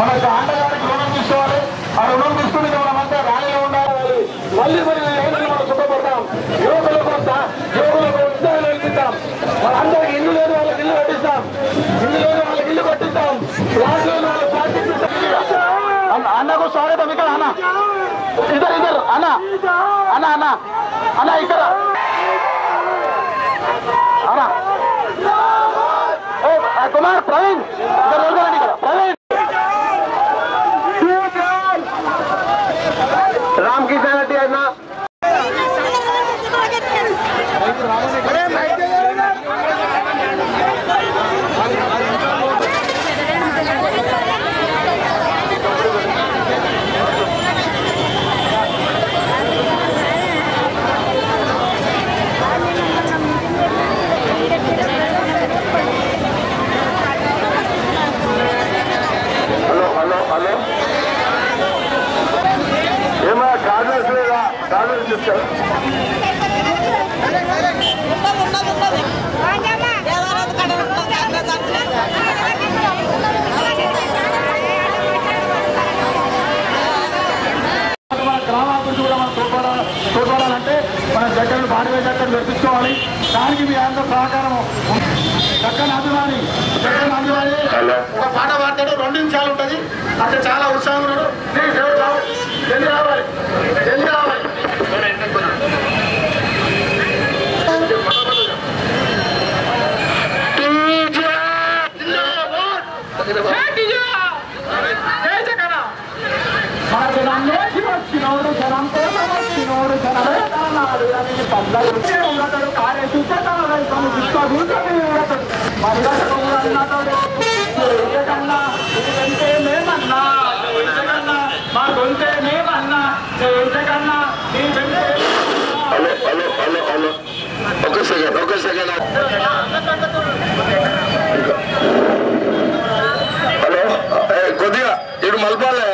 యొక్క అండగారికి రుణం తీసుకోవాలి ఆ రుణం తీసుకుని మనమంతా ర్యాలీలో ఉండాలి మళ్ళీ మరి యువకులు మనం సుఖపడతాం యువకులకు కొంత యువకులకు ఉద్యోగాలు ఇప్పిస్తాం వాళ్ళందరికీ ఇల్లు లేదు వాళ్ళకి ఇల్లు కట్టిస్తాం ఇల్లు లేదు వాళ్ళకి ఇల్లు కట్టిస్తాం ప్లాట్ లేదు వాళ్ళకి ప్లాట్ ఇప్పిస్తాం అన్న- అన్నకు స్వాగతం ఇక్కడ అన్న ఇద్దరు ఇద్దరు అన్న అన్న అన్న అన్న ఇక్కడ అన్న ఏ, ఆ, కుమార్ ప్రవీణ్ ఇక్కడ నిలబడండి ఇక్కడ ప్రవీణ్ రామ్ కిషన్ రెడ్డి అన్న హలో హలో హలో ఏమా కార్నర్స్ లేదా కార్నర్స్ చూస్తారు మన గ్రామాభివృద్ధి కూడా మనం తోడ్పడాలి తోడ్పడాలంటే మన జగ్గలు భారీ జగ్గలు తెప్పించుకోవాలి దానికి మీ అందరూ సహకారం చక్కని అభిమాని చక్కని అభిమాని ఒక పాట పాడతాడు రెండు నిమిషాలు ఉంటుంది అంటే చాలా ఉత్సాహం ఉన్నాడు జల్దీ రావాలి జల్దీ రావాలి జనాన్ని వచ్చినోడు జనం తననాడు అని కార్య చూసేతాడు హలో ఒక సెకండ్ ఒక సెకండ్ హలో కొద్దిగా ఇటు మలపాలే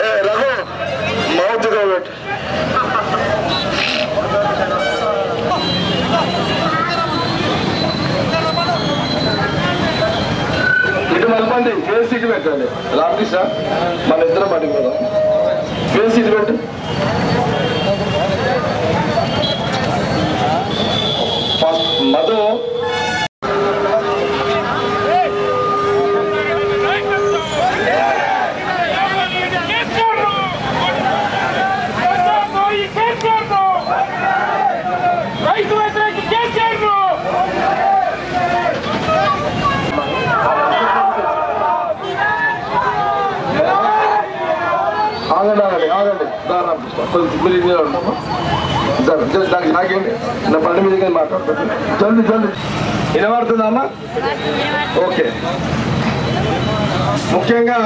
ఏ రఘు మౌత్ కాబట్టి మలపండి ఫేస్ ఇటు పెట్టండి? రామకృష్ణ మన ఇద్దరం పట్టుకుందాం ఫేస్ ఇటు పెట్టు? ఫస్ట్ మధు ఉంటాము దానికి నాకేంటి? నా బండి మీద జల్ది జల్ది. వినబడుతుందమ్మా? ఓకే. ముఖ్యంగా.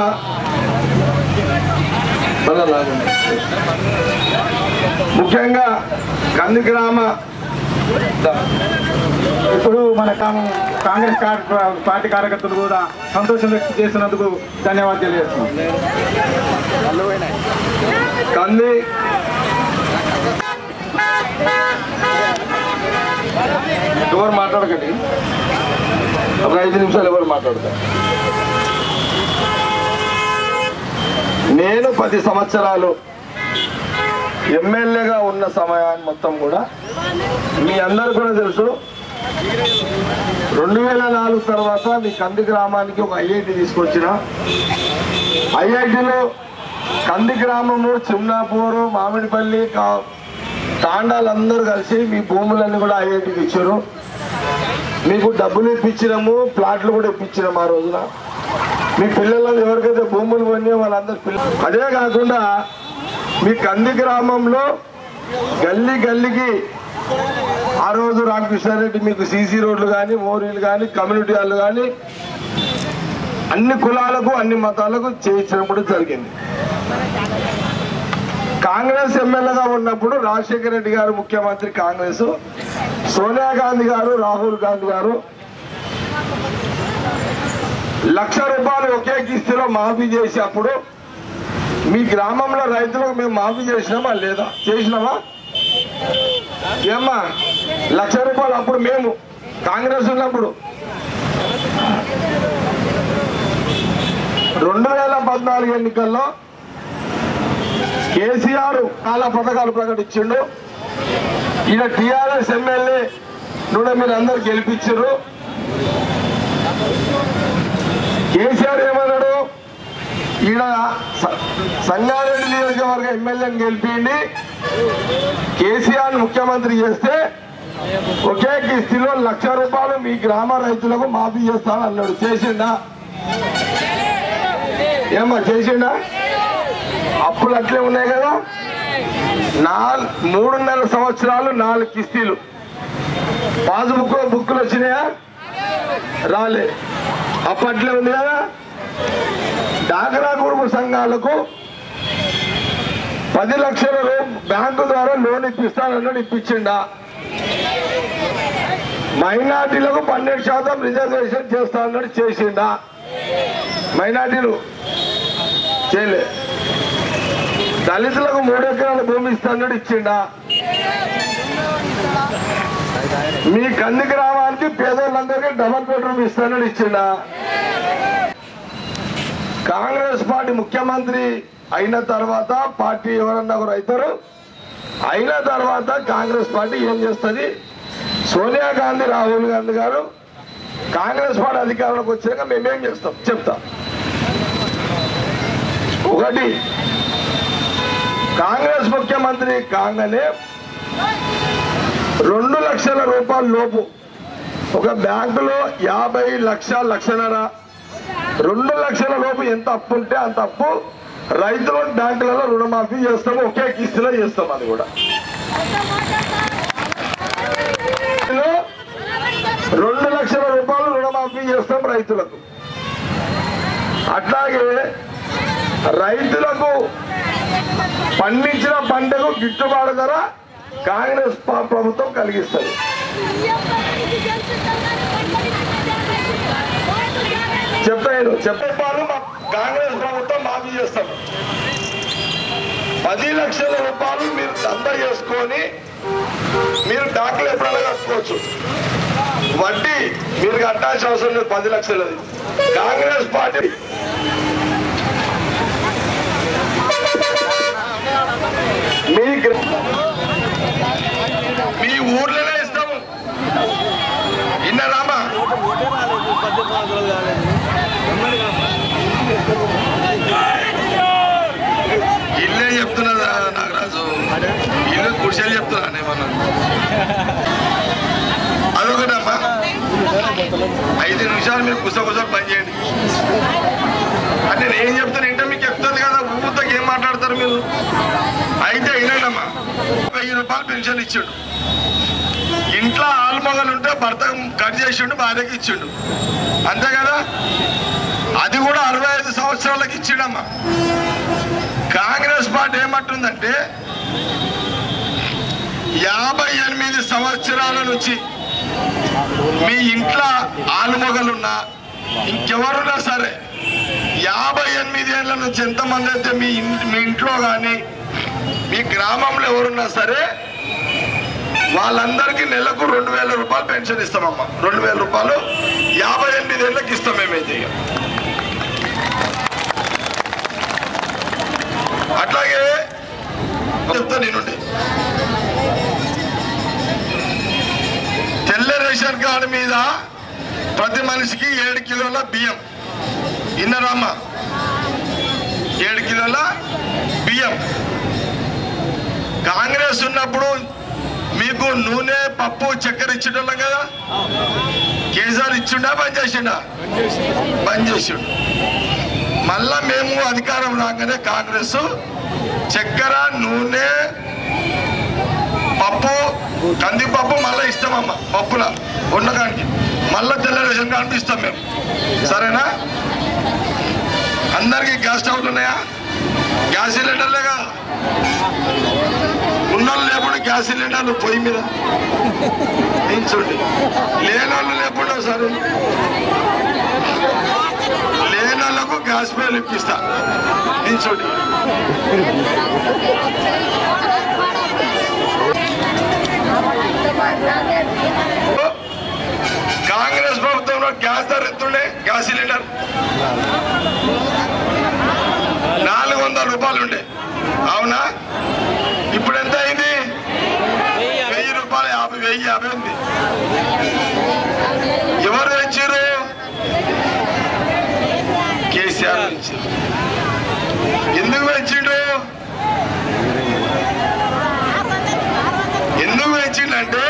ముఖ్యంగా కంది గ్రామ. ఇప్పుడు మన కాంగ్రెస్ పార్టీ కార్యకర్తలు కూడా సంతోషం వ్యక్తం చేసినందుకు ధన్యవాదాలు తెలియజేస్తున్నాం. కంది ఎవరు మాట్లాడకండి. ఒక ఐదు నిమిషాలు ఎవరు మాట్లాడతారు? నేను పది సంవత్సరాలు ఎమ్మెల్యేగా ఉన్న సమయాన్ని మొత్తం కూడా మీ అందరు కూడా తెలుసు. రెండు వేల నాలుగు తర్వాత మీ కంది గ్రామానికి ఒక ఐఐటి తీసుకొచ్చిన. ఐఐటిలో కంది గ్రామము చిమ్నాపూరు మామిడిపల్లి కా- తాండాలందరూ కలిసి మీ భూములన్నీ కూడా ఐఐటికి ఇచ్చారు. మీకు డబ్బులు ఇప్పించినాము ప్లాట్లు కూడా ఇప్పించినాము ఆ రోజున. మీ పిల్లలను ఎవరికైతే భూములు కొన్నాయో వాళ్ళందరూ పిల్లలు అదే కాకుండా మీ కంది గ్రామంలో గల్లీ గల్లీకి ఆ రోజు రామకృష్ణారెడ్డి మీకు సీసీ రోడ్లు కానీ మోరీలు కానీ కమ్యూనిటీ హాల్ కానీ అన్ని కులాలకు అన్ని మతాలకు చేయించడం కూడా జరిగింది. కాంగ్రెస్ ఎమ్మెల్యేగా ఉన్నప్పుడు రాజశేఖర రెడ్డి గారు ముఖ్యమంత్రి కాంగ్రెస్ సోనియా గాంధీ గారు రాహుల్ గాంధీ గారు. లక్ష రూపాయలు ఒకే కిస్తీలో మాఫీ చేసేప్పుడు మీ గ్రామంలో రైతులకు మేము మాఫీ చేసినామా లేదా? చేసినామా? ఏమ్మా లక్ష రూపాయలు అప్పుడు మేము కాంగ్రెస్ ఉన్నప్పుడు. రెండు వేల పద్నాలుగు ఎన్నికల్లో కేసీఆర్ చాలా పథకాలు ప్రకటించిండు. ఈయన టిఆర్ఎస్ ఎమ్మెల్యే కూడా మీరు అందరు గెలిపించారు కేసీఆర్ ఏమన్నాడు? ఈయన సంగారెడ్డి నియోజకవర్గ ఎమ్మెల్యేని గెలిపిండి కేసీఆర్ ముఖ్యమంత్రి చేస్తే ఒకే కిస్తీలో లక్ష రూపాయలు మీ గ్రామ రైతులకు మాఫీ చేస్తాను అన్నాడు చేసిండా? ఏమ్మా చేసిండా? అప్పులు అట్లే ఉన్నాయి కదా? నాలుగు మూడున్నర సంవత్సరాలు నాలుగు కిస్తీలు. పాస్బుక్ బుక్లు వచ్చినాయా? రాలే. అప్పట్లే ఉంది కదా? డాకరా కుటుంబ సంఘాలకు పది లక్షల బ్యాంకు ద్వారా లోన్ ఇప్పిస్తానన్నాడు ఇప్పించిండా? మైనార్టీలకు పన్నెండు శాతం రిజర్వేషన్ చేస్తా అన్నాడు చేసిండా? మైనార్టీలు చేయలే. దళితులకు మూడు ఎకరాల భూమి ఇస్తాడు ఇచ్చిండా? మీ కంది గ్రామానికి పేదోళ్ళందరికీ డబల్ బెడ్రూమ్ ఇస్తాడు ఇచ్చిండా? కాంగ్రెస్ పార్టీ ముఖ్యమంత్రి అయిన తర్వాత పార్టీ ఎవరన్నా ఒకరు అవుతారు? అయిన తర్వాత కాంగ్రెస్ పార్టీ ఏం చేస్తుంది? సోనియా గాంధీ రాహుల్ గాంధీ గారు కాంగ్రెస్ పార్టీ అధికారంలోకి వచ్చాక మేమేం చేస్తాం? చెప్తాం. ఒకటి కాంగ్రెస్ ముఖ్యమంత్రి కాగానే రెండు లక్షల రూపాయల లోపు ఒక బ్యాంకులో యాభై లక్ష లక్షన్నర రెండు లక్షల లోపు ఎంత అప్పు ఉంటే అంత అప్పు రైతుల బ్యాంకులలో రుణమాఫీ చేస్తాము ఒకే కిస్తీలో చేస్తాం అది కూడా. రెండు లక్షల రూపాయలు రుణమాఫీ చేస్తాం రైతులకు. అట్లాగే రైతులకు పండించిన పంటకు గిట్టుబాటు ధర కాంగ్రెస్ ప్రభుత్వం కలిగిస్తుంది. చెప్పాను చెప్పే మా కాంగ్రెస్ ప్రభుత్వం మాఫీ చేస్తాం. పది లక్షల రూపాయలు మీరు దంద చేసుకొని మీరు డాక్టర్ ఎప్పుడైనా కట్టుకోవచ్చు. వడ్డీ మీరు కట్టాల్సిన అవసరం లేదు పది లక్షలది. కాంగ్రెస్ పార్టీ మీ మీ ఊర్లోనే ఇస్తాము. ఇన్నరామా ఇల్లే చెప్తున్నదా నాగరాజు. ఇల్లు కుర్చీలు చెప్తున్నా ఏమన్నా అదొకటమ్మా. ఐదు నిమిషాలు మీరు కుస కుస పని చేయండి. అంటే నేను ఏం చెప్తాను ఏంటో మీకు చెప్తుంది కదా ఊరితో ఏం మాట్లాడతారు మీరు? వెయ్యి రూపాయలు పెన్షన్ ఇచ్చిండు. ఇంట్లో ఆల్మగలు ఉంటే భర్త కట్ చేసిండు భార్యకి ఇచ్చిండు. అంతే కదా? అది కూడా అరవై ఐదు సంవత్సరాలకు ఇచ్చిండమ్మా. కాంగ్రెస్ పార్టీ ఏమంటుందంటే యాభై ఎనిమిది సంవత్సరాల నుంచి మీ ఇంట్లో ఆలుమొగలున్నా ఇంకెవరున్నా సరే యాభై ఎనిమిది ఏళ్ళ నుంచి ఎంతమంది అయితే మీ మీ ఇంట్లో కానీ మీ గ్రామంలో ఎవరున్నా సరే వాళ్ళందరికీ నెలకు రెండు వేల రూపాయలు పెన్షన్ ఇస్తామమ్మా. రెండు వేల రూపాయలు యాభై ఎనిమిది ఏళ్ళకి ఇస్తాం మేమైతే అట్లాగే చెప్తా నేనుండి. తెల్ల రేషన్ కార్డు మీద ప్రతి మనిషికి ఏడు కిలోల బియ్యం. ఇన్నరామ్మా ఏడు కిలోల బియ్యం. కాంగ్రెస్ ఉన్నప్పుడు మీకు నూనె పప్పు చక్కెర ఇచ్చేటోళ్ళం కదా? కేసీఆర్ ఇచ్చిండా బంద్ చేసిండా? బంద్ చేసిండు. మళ్ళా మేము అధికారం రాగానే కాంగ్రెస్ చక్కెర నూనె పప్పు కందిపప్పు మళ్ళీ ఇస్తామమ్మ పప్పుల ఉండడానికి మళ్ళా తెల్ల రేషన్ కార్డు ఇస్తాం మేము. సరేనా? అందరికీ గ్యాస్ స్టవ్లు ఉన్నాయా? గ్యాస్ సిలిండర్లే కదా ఉన్నోళ్ళు లేకుండా గ్యాస్ సిలిండర్లు పొయ్యి మీద. నించుండి లేనోళ్ళు లేకుండా సరే. లేనోళ్ళకు గ్యాస్ పేలు ఇప్పిస్తా. నించుండి కాంగ్రెస్ ప్రభుత్వంలో గ్యాస్ ధర ఎత్తుండే గ్యాస్ సిలిండర్. నాలుగు వందల రూపాయలు ఉండే అవునా ఇప్పుడు ఎంత అయింది వెయ్యి రూపాయలు యాభై వెయ్యి ఎవరు పెంచారు కేసీఆర్ పెంచారు ఎందుకు పెంచిండు ఎందుకు పెంచిండంటే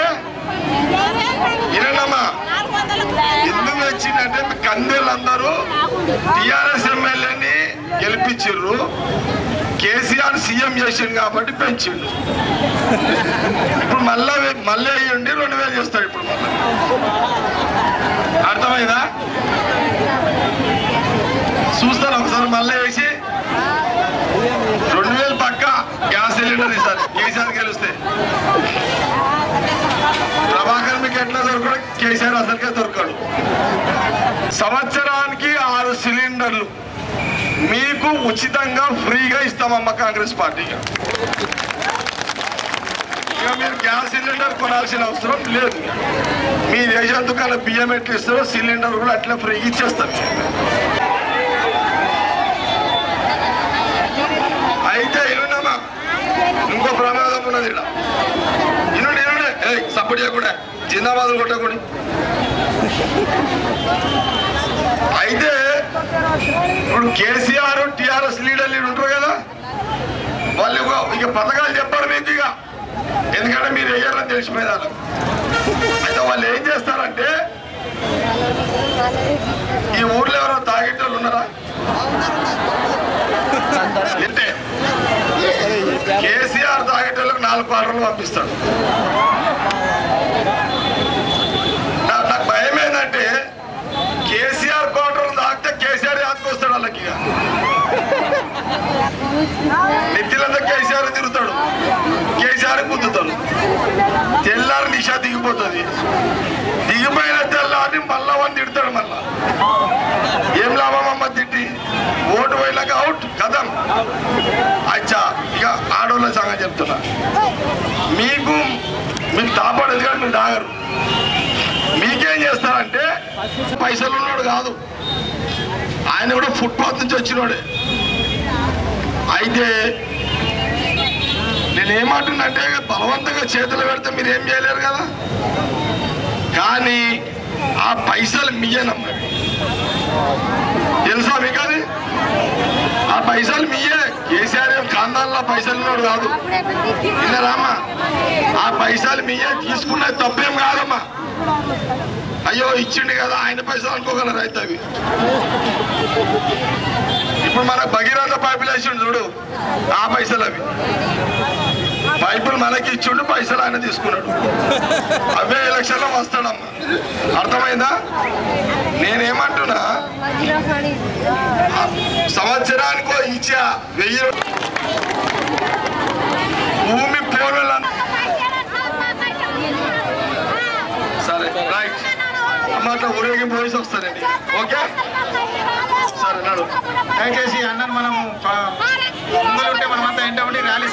ఇరణమ్మా ఎందుకు వచ్చిందంటే కందేళ్ళందరూ టిఆర్ఎస్ ఎమ్మెల్యేని గెలిపించారు కేసీఆర్ సీఎం చేసిండు కాబట్టి పెంచిండు. ఇప్పుడు మళ్ళా మళ్ళీ అయ్యండి రెండు వేలు చేస్తాడు ఇప్పుడు మళ్ళీ. అర్థమైందా? చూస్తాను ఒకసారి మళ్ళీ వేసి. రెండు వేలు పక్క గ్యాస్ సిలిండర్ ఇస్తారు కేసీఆర్ గెలిస్తే. ప్రభాకర్ మీకు ఎట్లా దొరకడు? కేసీఆర్ అసలుకే దొరకడు. సంవత్సరానికి ఆరు సిలిండర్లు. మీకు ఉచితంగా ఫ్రీగా ఇస్తామమ్మ కాంగ్రెస్ పార్టీగా ఇక మీరు గ్యాస్ సిలిండర్ కొనాల్సిన అవసరం లేదు. మీ దేశం దుకాణం బియ్యం ఎట్లా ఇస్తారో సిలిండర్ కూడా అట్లా ఫ్రీగా ఇచ్చేస్తారు. అయితే ఇనున్నామా ఇంకో ప్రమాదం ఉన్నది ఇక్కడ. ఇనుండి ఇనుండే. ఏయ్ సపోర్ట్ చేయకుండా. జిందాబాద్ కొట్టకూడదు. అయితే ఇప్పుడు కేసీఆర్ టిఆర్ఎస్ లీడర్లు ఉంటారు కదా. వాళ్ళు ఇక- పథకాలు చెప్పారు మీకు ఇక. ఎందుకంటే మీరు వేయాలని తెలిసిపోయింది అయితే వాళ్ళు ఏం చేస్తారంటే ఈ ఊర్లో ఎవరో తాగేటోళ్ళు ఉన్నారా? అంటే కేసీఆర్ తాగేటోళ్ళకి నాలుగు పాటలు పంపిస్తాడు నా- నాకు భయం ఏంటంటే కేసీఆర్ కోటలు తాగితే కేసీఆర్ యాదకొస్తాడు వాళ్ళకి ఇక. నెత్తిలంతా కేసీఆర్ తిరుగుతాడు. కేసీఆర్ గుద్దుతాడు. తెల్లారి నిషా దిగిపోతుంది. దిగిపోయిన తెల్లారిని మళ్ళా వాడిని తిడతాడు మళ్ళా. ఏం లాభం అమ్మ తిట్టి? ఓటు పోయినాక అవుట్ కథం. అచ్చా ఇక ఆడోళ్ళ సంగతి చెప్తున్నా. మీకు మీరు తాపాడు కానీ మీరు తాగరు. మీకేం చేస్తారంటే పైసలు ఉన్నాడు కాదు. ఆయన కూడా ఫుట్పాత్ నుంచి వచ్చినోడే. అయితే నేనేమంటున్నంటే బలవంతంగా చేతులు పెడితే మీరు ఏం చేయలేరు కదా? కానీ ఆ పైసలు మీయేనమ్మా. తెలుసా మీకు అది? ఆ పైసలు మీయే. కేసీఆర్ కాందాల్లో పైసలు ఉన్నాడు కాదు. విన్నారామ్మా? ఆ పైసలు మీయే. తీసుకున్నది తప్పేం కాదమ్మా. అయ్యో ఇచ్చిండు కదా ఆయన పైసలు అనుకోగలరు అయితే అవి? ఇప్పుడు మన భగీరథ పైపులు వేసిండు చూడు ఆ పైసలు అవి. పైపులు మనకి ఇచ్చిండు పైసలు ఆయన తీసుకున్నాడు. అవే ఎలక్షన్లో వస్తాడమ్మా. అర్థమైందా? నేనేమంటున్నా? సంవత్సరానికో ఇచ్చా వెయ్యి భూమి పోరులను సరే తర్వాత ఊరేగింపు పోయేసి వస్తారండి ఓకే? సరే నడు. దయచేసి అన్నను మనం ముందు ఉంటే మనం అంతా ఏంటంటే ర్యాలీ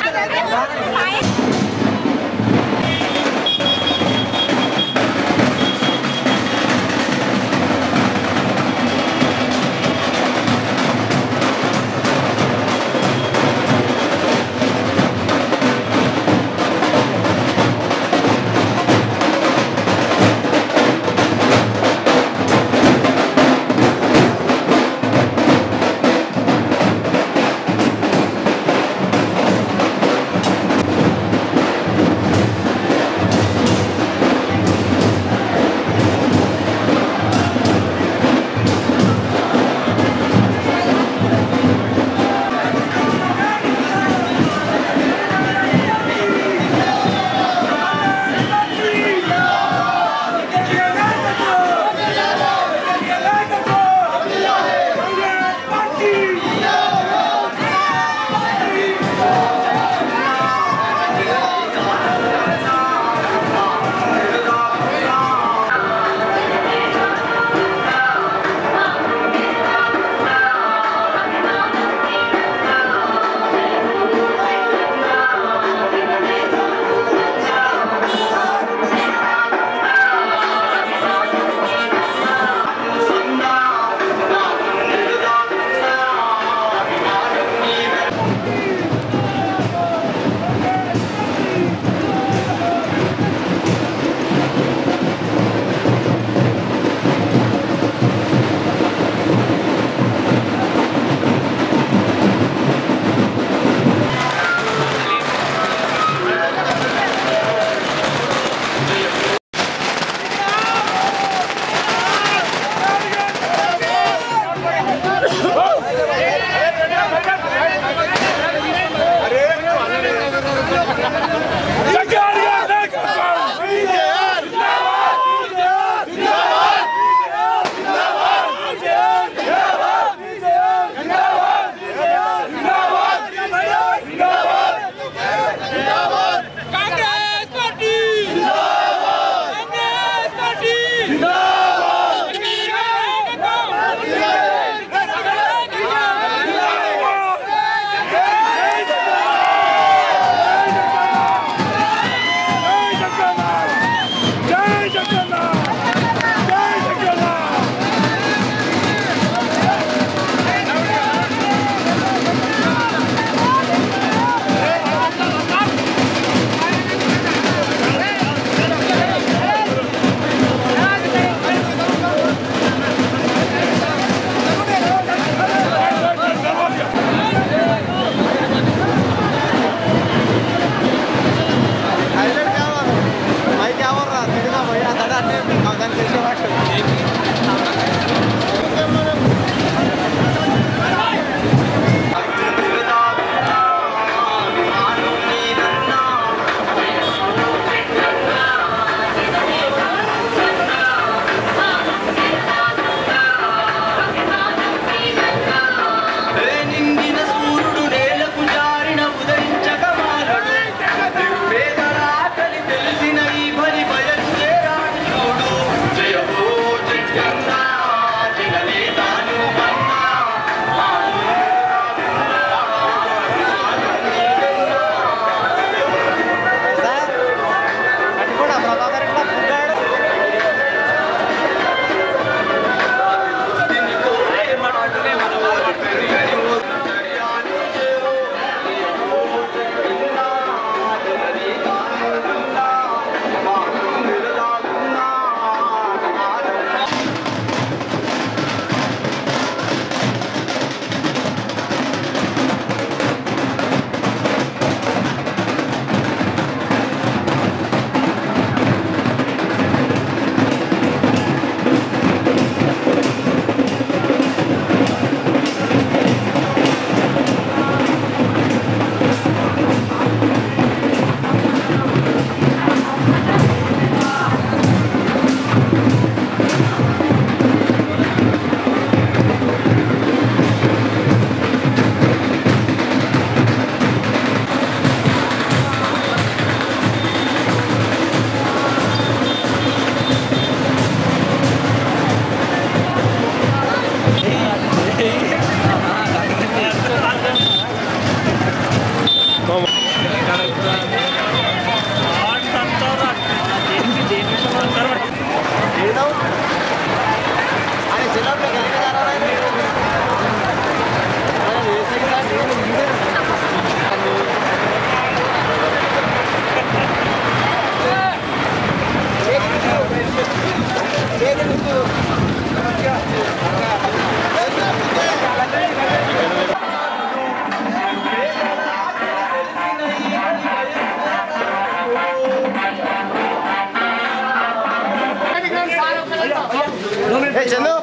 ఏ చందు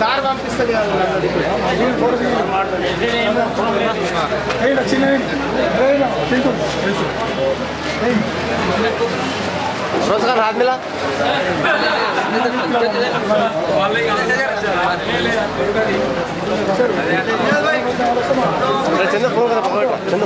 సార్ పంపిస్తుంది కాదు. చిన్న रोजगार हाथ मिला चंद फोन कर पकड़ चंद